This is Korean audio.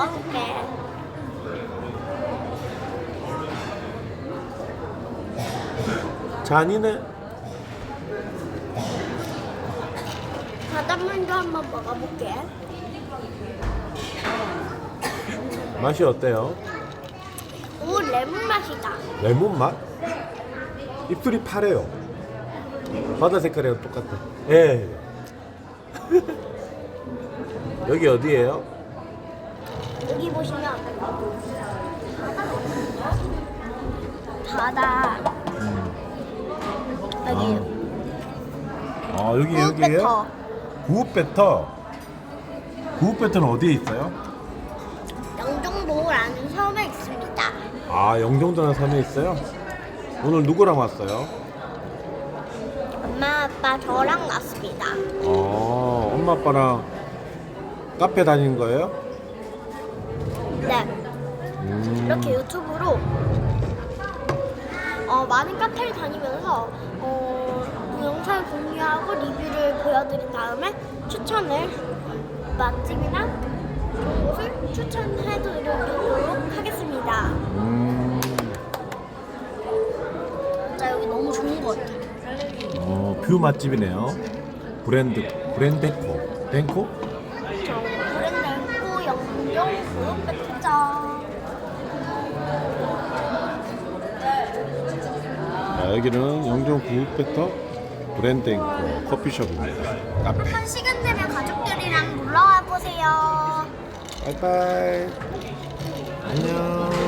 먹어볼게. 잔이네. 바닷물도 한번 먹어볼게. 맛이 어때요? 오 레몬 맛이다. 레몬 맛? 입술이 파래요. 바다 색깔이랑 똑같아. 예. 예. 여기 어디예요? 여기 보시면 바다 여기 아 여기 흑배터 구읍배터. 구읍배터는 어디에 있어요? 영종도라는 섬에 있습니다. 아 영종도라는 섬에 있어요? 오늘 누구랑 왔어요? 엄마 아빠 저랑 왔습니다. 어 엄마 아빠랑 카페 다니는 거예요? 이렇게 유튜브로 어, 많은 카페를 다니면서 어, 그 영상을 공유하고 리뷰를 보여드린 다음에 추천을 맛집이나 좋은 곳을 추천해드리도록 하겠습니다. 음, 진짜 여기 너무 좋은 것 같아요. 어, 뷰 맛집이네요. 브랜드 브랜데코 덴코? 저 브랜드 영종 구백장 자, 여기는 영종 구읍배터 브랜드앵코 커피숍입니다. 카페. 한번 시간 되면 가족들이랑 놀러 와 보세요. 바이바이. 안녕.